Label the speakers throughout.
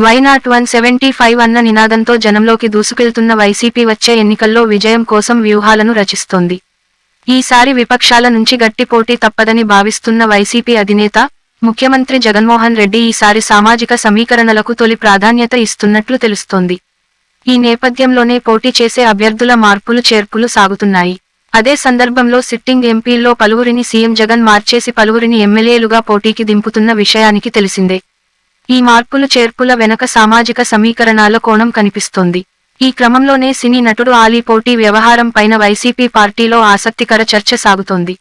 Speaker 1: Why not one seventy five అన్న నినాదంతో జనంలోకి దూసుకెళ్తున్న వైసీపీ వచ్చే ఎన్నికల్లో విజయం కోసం వ్యూహాలను రచిస్తోంది. ఈసారి విపక్షాల నుంచి గట్టి పోటీ తప్పదని భావిస్తున్న వైసీపీ అధినేత ముఖ్యమంత్రి జగన్మోహన్ రెడ్డి ఈసారి సామాజిక సమీకరణలకు తొలి ప్రాధాన్యత ఇస్తున్నట్లు తెలుస్తోంది. ఈ నేపథ్యంలోనే పోటీ చేసే అభ్యర్థుల మార్పులు చేర్పులు సాగుతున్నాయి. అదే సందర్భంలో సిట్టింగ్ ఎంపీల్లో పలువురిని సీఎం జగన్ మార్చేసి పలువురిని ఎమ్మెల్యేలుగా పోటీకి దింపుతున్న విషయానికి తెలిసిందే. ఈ మార్పులు చేర్పుల వెనక సామాజిక సమీకరణాల కోణం కనిపిస్తోంది. ఈ క్రమంలోనే సినీ నటుడు ఆలీ పోటీ వ్యవహారం పైన వైసీపీ పార్టీలో ఆసక్తికర చర్చ సాగుతోంది.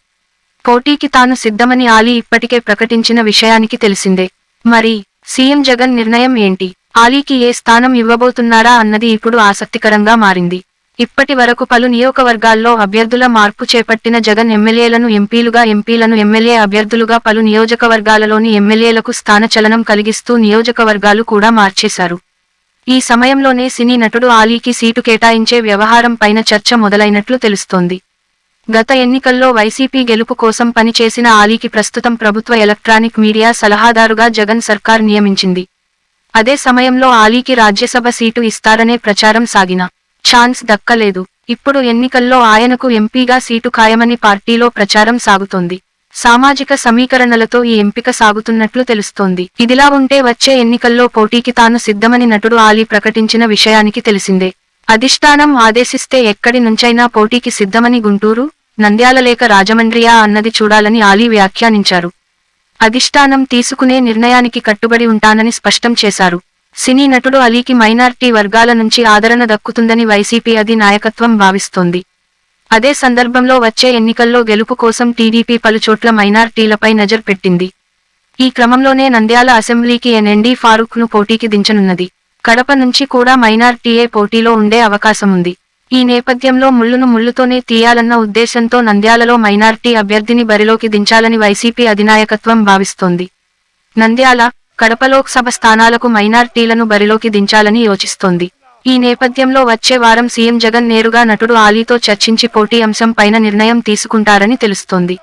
Speaker 1: పోటీకి తాను సిద్ధమని ఆలీ ఇప్పటికే ప్రకటించిన విషయానికి తెలిసిందే. మరి సీఎం జగన్ నిర్ణయం ఏంటి? ఆలీకి ఏ స్థానం ఇవ్వబోతున్నారా అన్నది ఇప్పుడు ఆసక్తికరంగా మారింది. ఇప్పటి వరకు పలు నియోజకవర్గాల్లో అభ్యర్థుల మార్పు చేపట్టిన జగన్ ఎమ్మెల్యేలను ఎంపీలుగా ఎంపీలను ఎమ్మెల్యే అభ్యర్థులుగా పలు నియోజకవర్గాలలోని ఎమ్మెల్యేలకు స్థానచలనం కలిగిస్తూ నియోజకవర్గాలు కూడా మార్చేశారు. ఈ సమయంలోనే సినీ నటుడు ఆలీకి సీటు కేటాయించే వ్యవహారం పైన చర్చ మొదలైనట్లు తెలుస్తోంది. గత ఎన్నికల్లో వైసీపీ గెలుపు కోసం పనిచేసిన ఆలీకి ప్రస్తుతం ప్రభుత్వ ఎలక్ట్రానిక్ మీడియా సలహాదారుగా జగన్ సర్కార్ నియమించింది. అదే సమయంలో ఆలీకి రాజ్యసభ సీటు ఇస్తారనే ప్రచారం సాగిన ఛాన్స్ దక్కలేదు. ఇప్పుడు ఎన్నికల్లో ఆయనకు ఎంపీగా సీటు ఖాయమని పార్టీలో ప్రచారం సాగుతోంది. సామాజిక సమీకరణలతో ఈ ఎంపిక సాగుతున్నట్లు తెలుస్తోంది. ఇదిలా ఉంటే వచ్చే ఎన్నికల్లో పోటీకి తాను సిద్ధమని నటుడు ఆలీ ప్రకటించిన విషయానికి తెలిసిందే. అధిష్టానం ఆదేశిస్తే ఎక్కడి నుంచైనా పోటీకి సిద్ధమని గుంటూరు నంద్యాల లేక రాజమండ్రియా అన్నది చూడాలని ఆలీ వ్యాఖ్యానించారు. అధిష్టానం తీసుకునే నిర్ణయానికి కట్టుబడి ఉంటానని స్పష్టం చేశారు. సినీ నటుడు అలీకి మైనార్టీ వర్గాల నుంచి ఆదరణ దక్కుతుందని వైసీపీ అది నాయకత్వం భావిస్తోంది. అదే సందర్భంలో వచ్చే ఎన్నికల్లో గెలుపు కోసం టీడీపీ పలుచోట్ల మైనార్టీలపై నజర్ పెట్టింది. ఈ క్రమంలోనే నంద్యాల అసెంబ్లీకి ఎన్ఎండీ ఫారూక్ను పోటీకి దించనున్నది. కడప నుంచి కూడా మైనార్టీఏ పోటీలో ఉండే అవకాశముంది. ఈ నేపథ్యంలో ముళ్ళును ముళ్ళుతోనే తీయాలన్న ఉద్దేశంతో నంద్యాలలో మైనార్టీ అభ్యర్థిని బరిలోకి దించాలని వైసీపీ అధినాయకత్వం భావిస్తోంది. నంద్యాల కడప లోక్సభ స్థానాలకు మైనార్టీలను బరిలోకి దించాలని యోచిస్తోంది. ఈ నేపథ్యంలో వచ్చే వారం సీఎం జగన్ నేరుగా నటుడు ఆలీతో చర్చించి పోటీ అంశం పైన నిర్ణయం తీసుకుంటారని తెలుస్తోంది.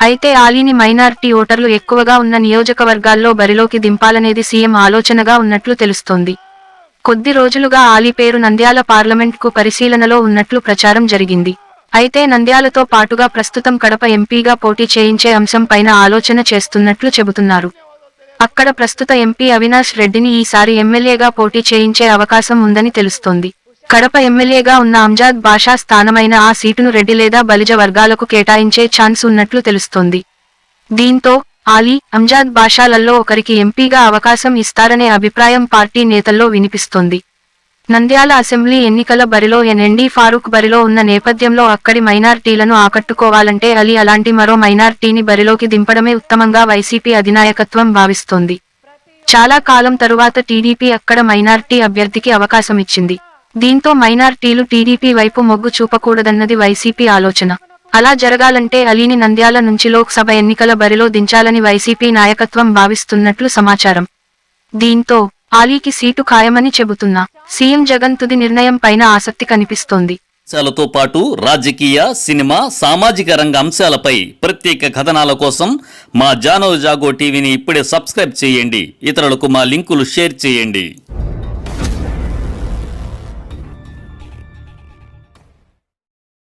Speaker 1: అయితే ఆలీని మైనార్టీ ఓటర్లు ఎక్కువగా ఉన్న నియోజకవర్గాల్లో బరిలోకి దింపాలనేది సీఎం ఆలోచనగా ఉన్నట్లు తెలుస్తోంది. కొద్ది రోజులుగా ఆలీ పేరు నంద్యాల పార్లమెంట్కు పరిశీలనలో ఉన్నట్లు ప్రచారం జరిగింది. అయితే నంద్యాలతో పాటుగా ప్రస్తుతం కడప ఎంపీగా పోటీ చేయించే అంశం పైన ఆలోచన చేస్తున్నట్లు చెబుతున్నారు. అక్కడ ప్రస్తుత ఎంపీ అవినాష్ రెడ్డిని ఈసారి ఎమ్మెల్యేగా పోటీ చేయించే అవకాశం ఉందని తెలుస్తోంది. కడప ఎమ్మెల్యేగా ఉన్న అంజాద్ బాషా స్థానమైన ఆ సీటును రెడ్డి లేదా బలిజ వర్గాలకు కేటాయించే ఛాన్స్ ఉన్నట్లు తెలుస్తోంది. దీంతో ఆలీ అంజాద్ బాషాలల్లో ఒకరికి ఎంపీగా అవకాశం ఇస్తారనే అభిప్రాయం పార్టీ నేతల్లో వినిపిస్తోంది. నంద్యాల అసెంబ్లీ ఎన్నికల బరిలో ఎన్ఎండి ఫారూక్ బరిలో ఉన్న నేపథ్యంలో అక్కడి మైనార్టీలను ఆకట్టుకోవాలంటే అలీ అలాంటి మరో మైనార్టీని బరిలోకి దింపడమే ఉత్తమంగా వైసీపీ అధినాయకత్వం భావిస్తోంది. చాలా కాలం తరువాత టీడీపీ అక్కడ మైనార్టీ అభ్యర్థికి అవకాశమిచ్చింది దీంతో మైనార్టీలు టీడీపీ వైపు మొగ్గు చూపకూడదన్నది వైసీపీ ఆలోచన. అలా జరగాలంటే అలీని నంద్యాల నుంచి లోక్సభ ఎన్నికల బరిలో దించాలని వైసీపీ నాయకత్వం భావిస్తున్నట్లు సమాచారం. దీంతో ఆలీకి సీటు ఖాయమని చెబుతున్నా. సీఎం జగన్ తుది నిర్ణయం పైన ఆసక్తి కనిపిస్తోంది.
Speaker 2: అంశాలతో పాటు రాజకీయ సినిమా సామాజిక రంగ అంశాలపై ప్రత్యేక కథనాల కోసం మా జానో జాగో టీవీని ఇప్పుడే సబ్స్క్రైబ్ చేయండి. ఇతరులకు మా లింకులు షేర్ చేయండి.